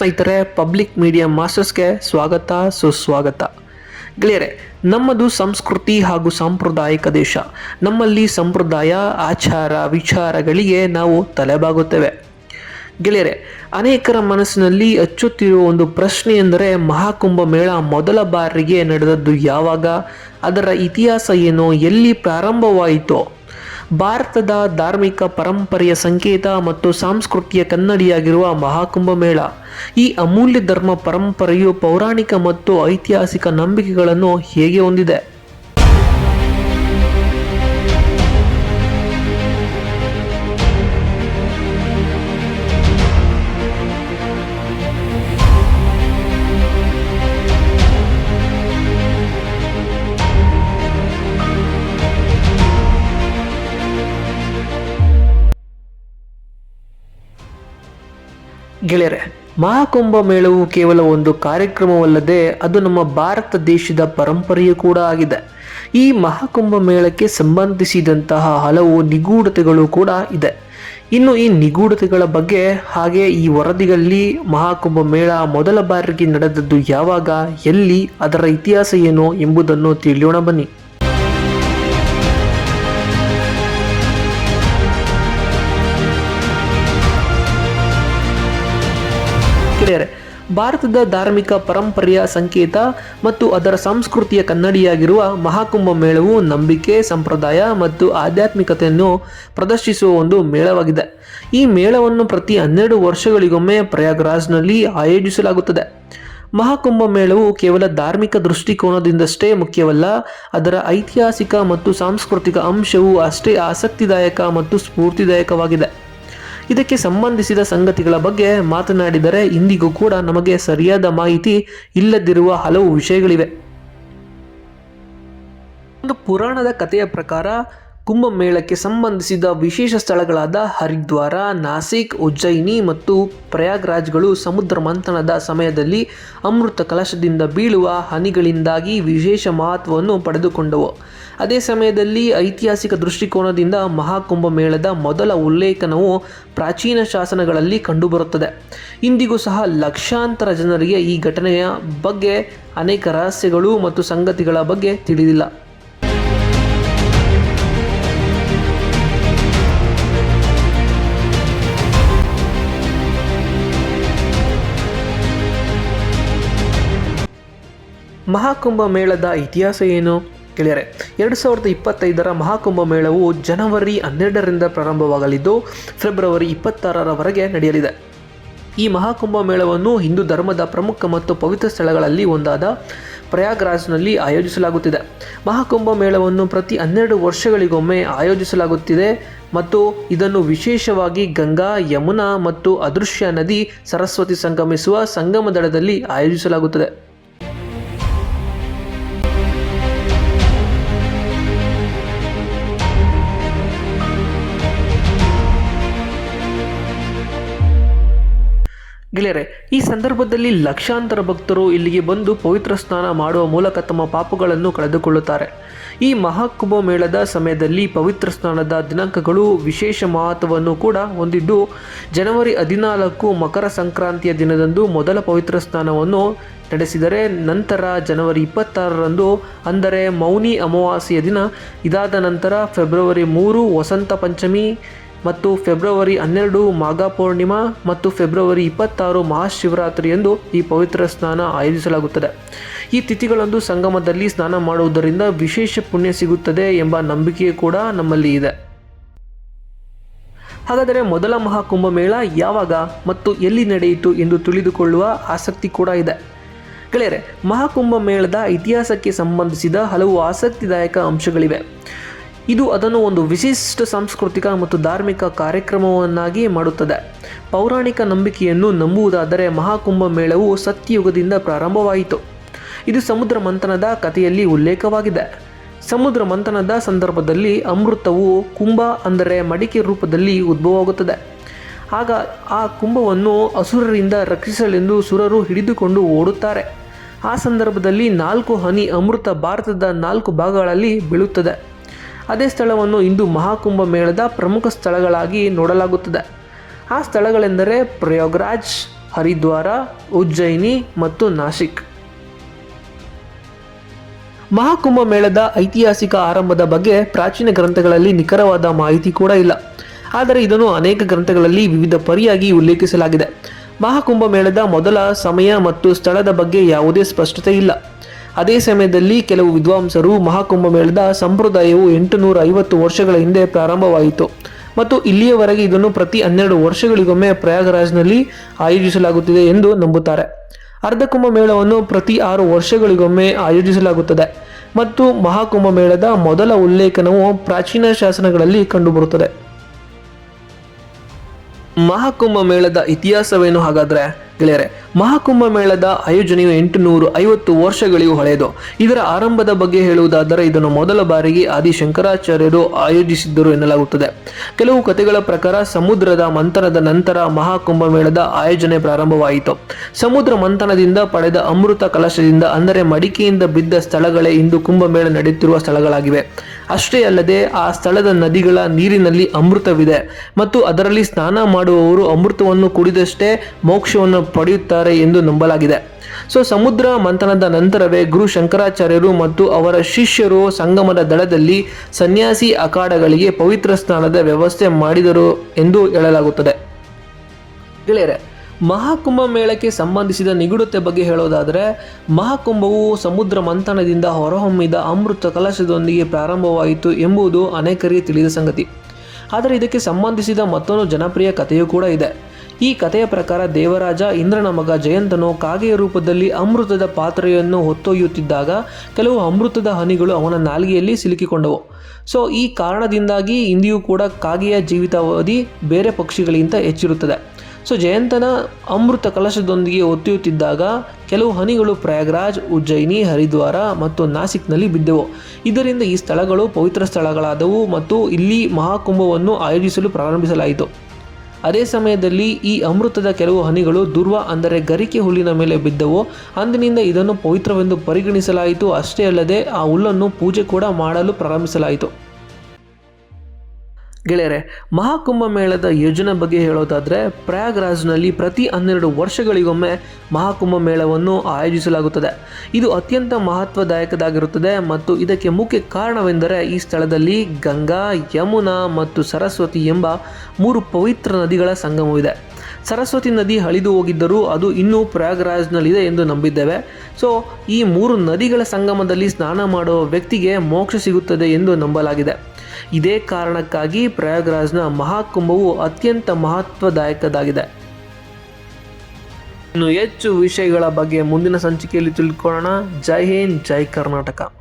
ಸ್ನೇಹಿತರೆ public media ಮಾಸ್ಟರ್ಸ್ಗೆ ಸ್ವಾಗತ, ಸುಸ್ವಾಗತ. ಗೆಳೆಯರೆ, ನಮ್ಮದು ಸಂಸ್ಕೃತಿ ಹಾಗೂ ಸಾಂಪ್ರದಾಯಿಕ ದೇಶ. ನಮ್ಮಲ್ಲಿ ಸಂಪ್ರದಾಯ, ಆಚಾರ, ವಿಚಾರಗಳಿಗೆ ನಾವು ತಲೆಬಾಗುತ್ತೇವೆ. ಗೆಳೆಯರೆ, ಅನೇಕರ ಮನಸ್ಸಿನಲ್ಲಿ ಅಚ್ಚುತ್ತಿರುವ ಒಂದು ಪ್ರಶ್ನೆ ಎಂದರೆ, ಮಹಾಕುಂಭ ಮೇಳ ಮೊದಲ ಬಾರಿಗೆ ನಡೆದದ್ದು ಯಾವಾಗ? ಅದರ ಇತಿಹಾಸ ಏನೋ? ಎಲ್ಲಿ ಪ್ರಾರಂಭವಾಯಿತು? ಭಾರತದ ಧಾರ್ಮಿಕ ಪರಂಪರೆಯ ಸಂಕೇತ ಮತ್ತು ಸಾಂಸ್ಕೃತಿಯ ಕನ್ನಡಿಯಾಗಿರುವ ಮಹಾಕುಂಭ ಮೇಳ ಈ ಅಮೂಲ್ಯ ಧರ್ಮ ಪರಂಪರೆಯು ಪೌರಾಣಿಕ ಮತ್ತು ಐತಿಹಾಸಿಕ ನಂಬಿಕೆಗಳನ್ನು ಹೇಗೆ ಹೊಂದಿದೆ? ಗೆಳೆಯರೆ, ಮಹಾಕುಂಭ ಮೇಳವು ಕೇವಲ ಒಂದು ಕಾರ್ಯಕ್ರಮವಲ್ಲದೆ ಅದು ನಮ್ಮ ಭಾರತ ದೇಶದ ಪರಂಪರೆಯೂ ಕೂಡ ಆಗಿದೆ. ಈ ಮಹಾಕುಂಭ ಮೇಳಕ್ಕೆ ಸಂಬಂಧಿಸಿದಂತಹ ಹಲವು ನಿಗೂಢತೆಗಳು ಕೂಡ ಇದೆ. ಇನ್ನು ಈ ನಿಗೂಢತೆಗಳ ಬಗ್ಗೆ ಹಾಗೆ ಈ ವರದಿಗಳಲ್ಲಿ ಮಹಾಕುಂಭ ಮೇಳ ಮೊದಲ ಬಾರಿಗೆ ನಡೆದದ್ದು ಯಾವಾಗ, ಎಲ್ಲಿ, ಅದರ ಇತಿಹಾಸ ಏನು ಎಂಬುದನ್ನು ತಿಳಿಯೋಣ ಬನ್ನಿ. ಭಾರತದ ಧಾರ್ಮಿಕ ಪರಂಪರೆಯ ಸಂಕೇತ ಮತ್ತು ಅದರ ಸಂಸ್ಕೃತಿಯ ಕನ್ನಡಿಯಾಗಿರುವ ಮಹಾಕುಂಭ ಮೇಳವು ನಂಬಿಕೆ, ಸಂಪ್ರದಾಯ ಮತ್ತು ಆಧ್ಯಾತ್ಮಿಕತೆಯನ್ನು ಪ್ರದರ್ಶಿಸುವ ಒಂದು ಮೇಳವಾಗಿದೆ. ಈ ಮೇಳವನ್ನು ಪ್ರತಿ ಹನ್ನೆರಡು ವರ್ಷಗಳಿಗೊಮ್ಮೆ ಪ್ರಯಾಗ್ರಾಜ್ನಲ್ಲಿ ಆಯೋಜಿಸಲಾಗುತ್ತದೆ. ಮಹಾಕುಂಭ ಮೇಳವು ಕೇವಲ ಧಾರ್ಮಿಕ ದೃಷ್ಟಿಕೋನದಿಂದಷ್ಟೇ ಮುಖ್ಯವಲ್ಲ, ಅದರ ಐತಿಹಾಸಿಕ ಮತ್ತು ಸಾಂಸ್ಕೃತಿಕ ಅಂಶವು ಅಷ್ಟೇ ಆಸಕ್ತಿದಾಯಕ ಮತ್ತು ಸ್ಫೂರ್ತಿದಾಯಕವಾಗಿದೆ. ಇದಕ್ಕೆ ಸಂಬಂಧಿಸಿದ ಸಂಗತಿಗಳ ಬಗ್ಗೆ ಮಾತನಾಡಿದರೆ ಇಂದಿಗೂ ಕೂಡ ನಮಗೆ ಸರಿಯಾದ ಮಾಹಿತಿ ಇಲ್ಲದಿರುವ ಹಲವು ವಿಷಯಗಳಿವೆ. ಒಂದು ಪುರಾಣದ ಕಥೆಯ ಪ್ರಕಾರ ಕುಂಭಮೇಳಕ್ಕೆ ಸಂಬಂಧಿಸಿದ ವಿಶೇಷ ಸ್ಥಳಗಳಾದ ಹರಿದ್ವಾರ, ನಾಸಿಕ್, ಉಜ್ಜಯಿನಿ ಮತ್ತು ಪ್ರಯಾಗ್ರಾಜ್ಗಳು ಸಮುದ್ರ ಮಂಥನದ ಸಮಯದಲ್ಲಿ ಅಮೃತ ಕಲಶದಿಂದ ಬೀಳುವ ಹನಿಗಳಿಂದಾಗಿ ವಿಶೇಷ ಮಹತ್ವವನ್ನು ಪಡೆದುಕೊಂಡವು. ಅದೇ ಸಮಯದಲ್ಲಿ ಐತಿಹಾಸಿಕ ದೃಷ್ಟಿಕೋನದಿಂದ ಮಹಾಕುಂಭಮೇಳದ ಮೊದಲ ಉಲ್ಲೇಖನವು ಪ್ರಾಚೀನ ಶಾಸನಗಳಲ್ಲಿ ಕಂಡುಬರುತ್ತದೆ. ಇಂದಿಗೂ ಸಹ ಲಕ್ಷಾಂತರ ಜನರಿಗೆ ಈ ಘಟನೆಯ ಬಗ್ಗೆ ಅನೇಕ ರಹಸ್ಯಗಳು ಮತ್ತು ಸಂಗತಿಗಳ ಬಗ್ಗೆ ತಿಳಿದಿಲ್ಲ. ಮಹಾಕುಂಭ ಮೇಳದ ಇತಿಹಾಸ ಏನು? ಗೆಳೆಯರೆ ಎರಡು ಸಾವಿರದ ಇಪ್ಪತ್ತೈದರ ಮಹಾಕುಂಭ ಮೇಳವು ಜನವರಿ ಹನ್ನೆರಡರಿಂದ ಪ್ರಾರಂಭವಾಗಲಿದ್ದು, ಫೆಬ್ರವರಿ ಇಪ್ಪತ್ತಾರರವರೆಗೆ ನಡೆಯಲಿದೆ. ಈ ಮಹಾಕುಂಭ ಮೇಳವನ್ನು ಹಿಂದೂ ಧರ್ಮದ ಪ್ರಮುಖ ಮತ್ತು ಪವಿತ್ರ ಸ್ಥಳಗಳಲ್ಲಿ ಒಂದಾದ ಪ್ರಯಾಗ್ರಾಜ್ನಲ್ಲಿ ಆಯೋಜಿಸಲಾಗುತ್ತಿದೆ. ಮಹಾಕುಂಭ ಮೇಳವನ್ನು ಪ್ರತಿ ಹನ್ನೆರಡು ವರ್ಷಗಳಿಗೊಮ್ಮೆ ಆಯೋಜಿಸಲಾಗುತ್ತಿದೆ ಮತ್ತು ಇದನ್ನು ವಿಶೇಷವಾಗಿ ಗಂಗಾ, ಯಮುನಾ ಮತ್ತು ಅದೃಶ್ಯ ನದಿ, ಸರಸ್ವತಿ ಸಂಗಮಿಸುವ ಸಂಗಮ ದಡದಲ್ಲಿ ಆಯೋಜಿಸಲಾಗುತ್ತದೆ. ಗೆಳೆಯರೆ, ಈ ಸಂದರ್ಭದಲ್ಲಿ ಲಕ್ಷಾಂತರ ಭಕ್ತರು ಇಲ್ಲಿಗೆ ಬಂದು ಪವಿತ್ರ ಸ್ನಾನ ಮಾಡುವ ಮೂಲಕ ತಮ್ಮ ಪಾಪಗಳನ್ನು ಕಳೆದುಕೊಳ್ಳುತ್ತಾರೆ. ಈ ಮಹಾಕುಂಭ ಮೇಳದ ಸಮಯದಲ್ಲಿ ಪವಿತ್ರ ಸ್ನಾನದ ದಿನಾಂಕಗಳು ವಿಶೇಷ ಮಹತ್ವವನ್ನು ಕೂಡ ಹೊಂದಿದ್ದು, ಜನವರಿ ಹದಿನಾಲ್ಕು ಮಕರ ಸಂಕ್ರಾಂತಿಯ ದಿನದಂದು ಮೊದಲ ಪವಿತ್ರ ಸ್ನಾನವನ್ನು ನಡೆಸಿದರೆ ನಂತರ ಜನವರಿ ಇಪ್ಪತ್ತಾರರಂದು, ಅಂದರೆ ಮೌನಿ ಅಮಾವಾಸ್ಯೆಯ ದಿನ. ಇದಾದ ನಂತರ ಫೆಬ್ರವರಿ ಮೂರು, ವಸಂತ ಪಂಚಮಿ ಮತ್ತು ಫೆಬ್ರವರಿ ಹನ್ನೆರಡು ಮಾಘ ಪೂರ್ಣಿಮಾ ಮತ್ತು ಫೆಬ್ರವರಿ ಇಪ್ಪತ್ತಾರು ಮಹಾಶಿವರಾತ್ರಿಯಂದು ಈ ಪವಿತ್ರ ಸ್ನಾನ ಆಯೋಜಿಸಲಾಗುತ್ತದೆ. ಈ ತಿಥಿಗಳಂದು ಸಂಗಮದಲ್ಲಿ ಸ್ನಾನ ಮಾಡುವುದರಿಂದ ವಿಶೇಷ ಪುಣ್ಯ ಸಿಗುತ್ತದೆ ಎಂಬ ನಂಬಿಕೆ ಕೂಡ ನಮ್ಮಲ್ಲಿ ಇದೆ. ಹಾಗಾದರೆ ಮೊದಲ ಮಹಾಕುಂಭ ಮೇಳ ಯಾವಾಗ ಮತ್ತು ಎಲ್ಲಿ ನಡೆಯಿತು ಎಂದು ತಿಳಿದುಕೊಳ್ಳುವ ಆಸಕ್ತಿ ಕೂಡ ಇದೆ. ಗೆಳೆಯರೆ ಮಹಾಕುಂಭ ಮೇಳದ ಇತಿಹಾಸಕ್ಕೆ ಸಂಬಂಧಿಸಿದ ಹಲವು ಆಸಕ್ತಿದಾಯಕ ಅಂಶಗಳಿವೆ. ಇದು ಅದನ್ನು ಒಂದು ವಿಶಿಷ್ಟ ಸಾಂಸ್ಕೃತಿಕ ಮತ್ತು ಧಾರ್ಮಿಕ ಕಾರ್ಯಕ್ರಮವನ್ನಾಗಿ ಮಾಡುತ್ತದೆ. ಪೌರಾಣಿಕ ನಂಬಿಕೆಯನ್ನು ನಂಬುವುದಾದರೆ ಮಹಾಕುಂಭ ಮೇಳವು ಸತ್ಯಯುಗದಿಂದ ಪ್ರಾರಂಭವಾಯಿತು. ಇದು ಸಮುದ್ರ ಮಂಥನದ ಕಥೆಯಲ್ಲಿ ಉಲ್ಲೇಖವಾಗಿದೆ. ಸಮುದ್ರ ಮಂಥನದ ಸಂದರ್ಭದಲ್ಲಿ ಅಮೃತವು ಕುಂಭ ಅಂದರೆ ಮಡಿಕೆ ರೂಪದಲ್ಲಿ ಉದ್ಭವವಾಗುತ್ತದೆ. ಆಗ ಆ ಕುಂಭವನ್ನು ಅಸುರರಿಂದ ರಕ್ಷಿಸಲೆಂದು ಸುರರು ಹಿಡಿದುಕೊಂಡು ಓಡುತ್ತಾರೆ. ಆ ಸಂದರ್ಭದಲ್ಲಿ ನಾಲ್ಕು ಹನಿ ಅಮೃತ ಭಾರತದ ನಾಲ್ಕು ಭಾಗಗಳಲ್ಲಿ ಬೀಳುತ್ತದೆ. ಅದೇ ಸ್ಥಳವನ್ನು ಇಂದು ಮಹಾಕುಂಭ ಮೇಳದ ಪ್ರಮುಖ ಸ್ಥಳಗಳಾಗಿ ನೋಡಲಾಗುತ್ತದೆ. ಆ ಸ್ಥಳಗಳೆಂದರೆ ಪ್ರಯಾಗ್ರಾಜ್, ಹರಿದ್ವಾರ, ಉಜ್ಜಯಿನಿ ಮತ್ತು ನಾಸಿಕ್. ಮಹಾಕುಂಭ ಮೇಳದ ಐತಿಹಾಸಿಕ ಆರಂಭದ ಬಗ್ಗೆ ಪ್ರಾಚೀನ ಗ್ರಂಥಗಳಲ್ಲಿ ನಿಖರವಾದ ಮಾಹಿತಿ ಕೂಡ ಇಲ್ಲ. ಆದರೆ ಇದನ್ನು ಅನೇಕ ಗ್ರಂಥಗಳಲ್ಲಿ ವಿವಿಧ ಪರಿಯಾಗಿ ಉಲ್ಲೇಖಿಸಲಾಗಿದೆ. ಮಹಾಕುಂಭ ಮೇಳದ ಮೊದಲ ಸಮಯ ಮತ್ತು ಸ್ಥಳದ ಬಗ್ಗೆ ಯಾವುದೇ ಸ್ಪಷ್ಟತೆ ಇಲ್ಲ. ಅದೇ ಸಮಯದಲ್ಲಿ ಕೆಲವು ವಿದ್ವಾಂಸರು ಮಹಾಕುಂಭ ಮೇಳದ ಸಂಪ್ರದಾಯವು ಎಂಟುನೂರ ಐವತ್ತು ವರ್ಷಗಳ ಹಿಂದೆ ಪ್ರಾರಂಭವಾಯಿತು. ಮತ್ತು ಇಲ್ಲಿಯವರೆಗೆ ಇದನ್ನು ಪ್ರತಿ ಹನ್ನೆರಡು ವರ್ಷಗಳಿಗೊಮ್ಮೆ ಪ್ರಯಾಗರಾಜ್ನಲ್ಲಿ ಆಯೋಜಿಸಲಾಗುತ್ತಿದೆ ಎಂದು ನಂಬುತ್ತಾರೆ. ಅರ್ಧ ಮೇಳವನ್ನು ಪ್ರತಿ ಆರು ವರ್ಷಗಳಿಗೊಮ್ಮೆ ಆಯೋಜಿಸಲಾಗುತ್ತದೆ. ಮತ್ತು ಮಹಾಕುಂಭ ಮೇಳದ ಮೊದಲ ಉಲ್ಲೇಖನವು ಪ್ರಾಚೀನ ಶಾಸನಗಳಲ್ಲಿ ಕಂಡುಬರುತ್ತದೆ. ಮಹಾಕುಂಭ ಮೇಳದ ಇತಿಹಾಸವೇನು ಹಾಗಾದ್ರೆ? ಗೆಳೆಯರೆ, ಮಹಾಕುಂಭ ಮೇಳದ ಆಯೋಜನೆಯು ಎಂಟುನೂರು ಐವತ್ತು ವರ್ಷಗಳಿಗೂ ಹಳೆಯದು. ಇದರ ಆರಂಭದ ಬಗ್ಗೆ ಹೇಳುವುದಾದರೆ, ಇದನ್ನು ಮೊದಲ ಬಾರಿಗೆ ಆದಿ ಶಂಕರಾಚಾರ್ಯರು ಆಯೋಜಿಸಿದ್ದರು ಎನ್ನಲಾಗುತ್ತದೆ. ಕೆಲವು ಕಥೆಗಳ ಪ್ರಕಾರ, ಸಮುದ್ರದ ಮಂಥನದ ನಂತರ ಮಹಾಕುಂಭ ಮೇಳದ ಆಯೋಜನೆ ಪ್ರಾರಂಭವಾಯಿತು. ಸಮುದ್ರ ಮಂಥನದಿಂದ ಪಡೆದ ಅಮೃತ ಕಲಶದಿಂದ, ಅಂದರೆ ಮಡಿಕೆಯಿಂದ ಬಿದ್ದ ಸ್ಥಳಗಳೇ ಇಂದು ಕುಂಭಮೇಳ ನಡೆಯುತ್ತಿರುವ ಸ್ಥಳಗಳಾಗಿವೆ. ಅಷ್ಟೇ ಅಲ್ಲದೆ ಆ ಸ್ಥಳದ ನದಿಗಳ ನೀರಿನಲ್ಲಿ ಅಮೃತವಿದೆ ಮತ್ತು ಅದರಲ್ಲಿ ಸ್ನಾನ ಮಾಡುವವರು ಅಮೃತವನ್ನು ಕುಡಿದಷ್ಟೇ ಮೋಕ್ಷವನ್ನು ಪಡೆಯುತ್ತಾರೆ ಎಂದು ನಂಬಲಾಗಿದೆ. ಸೊ, ಸಮುದ್ರ ಮಂಥನದ ನಂತರವೇ ಗುರು ಶಂಕರಾಚಾರ್ಯರು ಮತ್ತು ಅವರ ಶಿಷ್ಯರು ಸಂಗಮದ ದಳದಲ್ಲಿ ಸನ್ಯಾಸಿ ಅಖಾಡಗಳಿಗೆ ಪವಿತ್ರ ಸ್ನಾನದ ವ್ಯವಸ್ಥೆ ಮಾಡಿದರು ಎಂದು ಹೇಳಲಾಗುತ್ತದೆ. ಗೆಳೆಯರೆ ಮಹಾಕುಂಭ ಮೇಳಕ್ಕೆ ಸಂಬಂಧಿಸಿದ ನಿಗೂಢತೆ ಬಗ್ಗೆ ಹೇಳೋದಾದರೆ, ಮಹಾಕುಂಭವು ಸಮುದ್ರ ಮಂಥನದಿಂದ ಹೊರಹೊಮ್ಮಿದ ಅಮೃತ ಕಲಶದೊಂದಿಗೆ ಪ್ರಾರಂಭವಾಯಿತು ಎಂಬುದು ಅನೇಕರಿಗೆ ತಿಳಿದ ಸಂಗತಿ. ಆದರೆ ಇದಕ್ಕೆ ಸಂಬಂಧಿಸಿದ ಮತ್ತೊಂದು ಜನಪ್ರಿಯ ಕಥೆಯೂ ಕೂಡ ಇದೆ. ಈ ಕಥೆಯ ಪ್ರಕಾರ ದೇವರಾಜ ಇಂದ್ರನ ಮಗ ಜಯಂತನು ಕಾಗೆಯ ರೂಪದಲ್ಲಿ ಅಮೃತದ ಪಾತ್ರೆಯನ್ನು ಹೊತ್ತೊಯ್ಯುತ್ತಿದ್ದಾಗ ಕೆಲವು ಅಮೃತದ ಹನಿಗಳು ಅವನ ನಾಲಿಗೆಯಲ್ಲಿ ಸಿಲುಕಿಕೊಂಡವು. ಸೊ, ಈ ಕಾರಣದಿಂದಾಗಿ ಇಂದಿಯೂ ಕೂಡ ಕಾಗೆಯ ಜೀವಿತಾವಧಿ ಬೇರೆ ಪಕ್ಷಿಗಳಿಗಿಂತ ಹೆಚ್ಚಿರುತ್ತದೆ. ಸೊ ಜಯಂತನ ಅಮೃತ ಕಲಶದೊಂದಿಗೆ ಒತ್ತಿಯುತ್ತಿದ್ದಾಗ ಕೆಲವು ಹನಿಗಳು ಪ್ರಯಾಗ್ರಾಜ್, ಉಜ್ಜಯಿನಿ, ಹರಿದ್ವಾರ ಮತ್ತು ನಾಸಿಕ್ನಲ್ಲಿ ಬಿದ್ದವು. ಇದರಿಂದ ಈ ಸ್ಥಳಗಳು ಪವಿತ್ರ ಸ್ಥಳಗಳಾದವು ಮತ್ತು ಇಲ್ಲಿ ಮಹಾಕುಂಭವನ್ನು ಆಯೋಜಿಸಲು ಪ್ರಾರಂಭಿಸಲಾಯಿತು. ಅದೇ ಸಮಯದಲ್ಲಿ ಈ ಅಮೃತದ ಕೆಲವು ಹನಿಗಳು ದುರ್ವ ಅಂದರೆ ಗರಿಕೆ ಹುಲ್ಲಿನ ಮೇಲೆ ಬಿದ್ದವು. ಅಂದಿನಿಂದ ಇದನ್ನು ಪವಿತ್ರವೆಂದು ಪರಿಗಣಿಸಲಾಯಿತು. ಅಷ್ಟೇ ಅಲ್ಲದೆ ಆ ಹುಲ್ಲನ್ನು ಪೂಜೆ ಕೂಡ ಮಾಡಲು ಪ್ರಾರಂಭಿಸಲಾಯಿತು. ಗೆಳೆಯರೆ ಮಹಾಕುಂಭ ಮೇಳದ ಯೋಜನೆ ಬಗ್ಗೆ ಹೇಳೋದಾದರೆ, ಪ್ರಯಾಗ್ರಾಜ್ನಲ್ಲಿ ಪ್ರತಿ ಹನ್ನೆರಡು ವರ್ಷಗಳಿಗೊಮ್ಮೆ ಮಹಾಕುಂಭ ಮೇಳವನ್ನು ಆಯೋಜಿಸಲಾಗುತ್ತದೆ. ಇದು ಅತ್ಯಂತ ಮಹತ್ವದಾಯಕದಾಗಿರುತ್ತದೆ ಮತ್ತು ಇದಕ್ಕೆ ಮುಖ್ಯ ಕಾರಣವೆಂದರೆ, ಈ ಸ್ಥಳದಲ್ಲಿ ಗಂಗಾ, ಯಮುನಾ ಮತ್ತು ಸರಸ್ವತಿ ಎಂಬ ಮೂರು ಪವಿತ್ರ ನದಿಗಳ ಸಂಗಮವಿದೆ. ಸರಸ್ವತಿ ನದಿ ಹಳಿದು ಹೋಗಿದ್ದರೂ ಅದು ಇನ್ನೂ ಪ್ರಯಾಗ್ರಾಜ್ನಲ್ಲಿದೆ ಎಂದು ನಂಬಿದ್ದೇವೆ. ಸೊ, ಈ ಮೂರು ನದಿಗಳ ಸಂಗಮದಲ್ಲಿ ಸ್ನಾನ ಮಾಡುವ ವ್ಯಕ್ತಿಗೆ ಮೋಕ್ಷ ಸಿಗುತ್ತದೆ ಎಂದು ನಂಬಲಾಗಿದೆ. ಇದೇ ಕಾರಣಕ್ಕಾಗಿ ಪ್ರಯಾಗ್ರಾಜ್ನ ಮಹಾಕುಂಭವು ಅತ್ಯಂತ ಮಹತ್ವದಾಯಕದಾಗಿದೆ. ಇನ್ನು ಹೆಚ್ಚು ವಿಷಯಗಳ ಬಗ್ಗೆ ಮುಂದಿನ ಸಂಚಿಕೆಯಲ್ಲಿ ತಿಳ್ಕೊಳ್ಳೋಣ. ಜೈ ಹಿಂದ್, ಜೈ ಕರ್ನಾಟಕ.